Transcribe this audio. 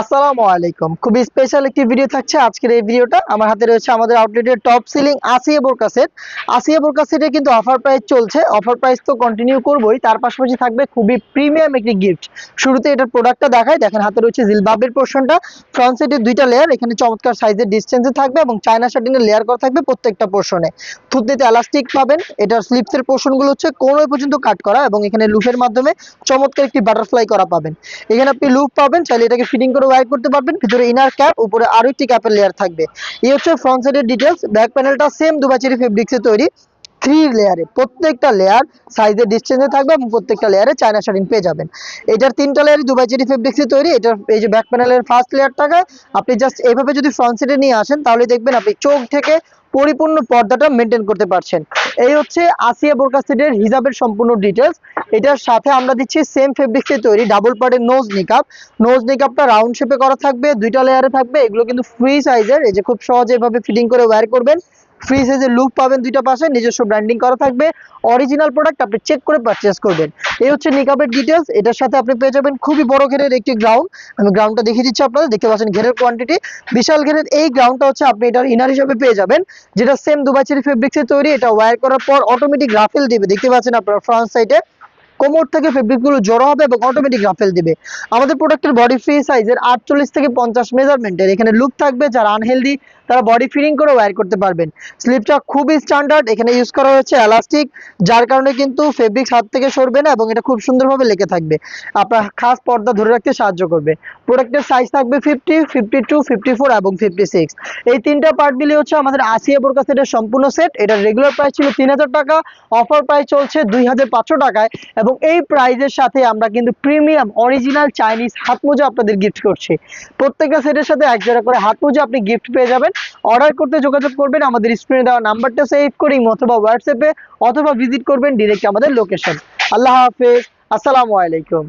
আসসালামু আলাইকুম। খুবই স্পেশাল একটি ভিডিও থাকছে আজকের এই ভিডিওটা আমার হাতে রয়েছে আমাদের আউটলেটের টপ সিলিং আসিয়া বোরকা সেট আসিয়া বোরকা সেটে কিন্তু অফার প্রাইস চলছে। অফার প্রাইস তো কন্টিনিউ করবোই। তার পাশাপাশি থাকবে খুবই প্রিমিয়াম একটি গিফট শুরুতে এটার প্রোডাক্টটা দেখায় দেখেন, হাতে রয়েছে জিলবাবের পোর্শনটা ফ্রন্ট সাইডের দুইটা লেয়ার এখানে চমৎকার সাইজের ডিস্টেন্সে থাকবে এবং চায়না শার্টিনের লেয়ার করা থাকবে প্রত্যেকটা পোর্শনে থুতনিতে এলাস্টিক পাবেন। এটার স্লিপসের পোর্শনগুলো হচ্ছে কোনোই পর্যন্ত কাট করা এবং এখানে লুফের মাধ্যমে চমৎকার একটি বাটারফ্লাই করা পাবেন। এখানে আপনি লুপ পাবেন। চাইলে এটাকে ফিটিং করে ওয়ার করতে পারবেন। ভিতরে ইনার ক্যাপ উপরে আরও একটি ক্যাপের লেয়ার থাকবে। এই হচ্ছে ফ্রন্ট সাইডের ডিটেলস ব্যাক প্যানেলটা সেম দুবাচেরি ফেব্রিক্সে তৈরি। থ্রি লেয়ারে প্রত্যেকটা লেয়ার সাইজের ডিস্টেন্সে থাকবে এবং প্রত্যেকটা লেয়ারে চায়না শাড়ি পেয়ে যাবেন। এটার তিনটা লেয়ারই দুবাই চেরি ফেব্রিক্সে তৈরি। এটার এই যে ব্যাক প্যানেলের ফার্স্ট লেয়ারটাকে আপনি জাস্ট এভাবে যদি ফ্রন্ট সাইডে নিয়ে আসেন, তাহলে দেখবেন আপনি চোখ থেকে পরিপূর্ণ পর্দাটা মেনটেন করতে পারছেন। এই হচ্ছে আসিয়া বোরকা সেটের হিজাবের সম্পূর্ণ ডিটেলস এটার সাথে আমরা দিচ্ছি সেম ফেব্রিক্সে তৈরি ডাবল পার্টের নোজ নিকাপ নোজ নিকাপটা রাউন্ড শেপে করা থাকবে, দুইটা লেয়ারে থাকবে। এগুলো কিন্তু ফ্রি সাইজের এই যে খুব সহজে এভাবে ফিটিং করে ওয়্যার করবেন। ফ্রি সাইজের লুক পাবেন দুইটা পাশে, নিজস্ব ব্র্যান্ডিং করা থাকবে অরিজিনাল প্রোডাক্ট আপনি চেক করে পারচেস করবেন। এই হচ্ছে নিকাবের ডিটেলস এটার সাথে আপনি পেয়ে যাবেন খুবই বড় ঘেরের একটি গ্রাউন্ড আমি গ্রাউন্ডটা দেখিয়ে দিচ্ছি আপনাদের, দেখতে পাচ্ছেন ঘেরের কোয়ান্টিটি বিশাল ঘেরের এই গ্রাউন্ডটা হচ্ছে আপনি এটার ইনার হিসাবে পেয়ে যাবেন, যেটা সেম দুবাইচেরি ফেব্রিক্সে তৈরি, এটা ওয়্যার করার পর অটোমেটিক রাফেল দিবে। দেখতে পাচ্ছেন আপনার ফ্রন্ট সাইডে কোমর থেকে ফেব্রিকগুলো জড়ো হবে এবং অটোমেটিক রাফেল দিবে। আমাদের প্রোডাক্টের বডি ফ্রি সাইজের আটচল্লিশ থেকে পঞ্চাশ মেজারমেন্টের এখানে লুক থাকবে, যারা আনহেলদি তারা বডি ফিটিং করে ওয়্যার করতে পারবেন। স্লিপটা খুবই স্ট্যান্ডার্ড এখানে ইউজ করা হয়েছে এলাস্টিক যার কারণে কিন্তু ফেব্রিক্স হাত থেকে সরবে না এবং এটা খুব সুন্দরভাবে লেগে থাকবে। আপনার খাস পর্দা ধরে রাখতে সাহায্য করবে। প্রোডাক্টের সাইজ থাকবে fifty fifty two fifty four এবং ফিফটি সিক্স এই তিনটা পার্ট মিলে হচ্ছে আমাদের আসিয়া বোরকা সেটের সম্পূর্ণ সেট এটার রেগুলার প্রাইস ছিল তিন হাজার টাকা। অফার প্রাইস চলছে দুই হাজার পাঁচশো টাকায় এবং এই প্রাইজের সাথে আমরা কিন্তু প্রিমিয়াম অরিজিনাল চাইনিজ হাত মোজা আপনাদের গিফট করছি। প্রত্যেকটা সেটের সাথে এক জোড়া করে হাত মোজা আপনি গিফট পেয়ে যাবেন। অর্ডার করতে যোগাযোগ করবেন, আমাদের স্ক্রিনে দেওয়া নাম্বারটা সেভ করে অথবা হোয়াটসঅ্যাপে অথবা ভিজিট করবেন ডিরেক্ট আমাদের লোকেশন আল্লাহ হাফেজ, আসসালামু আলাইকুম।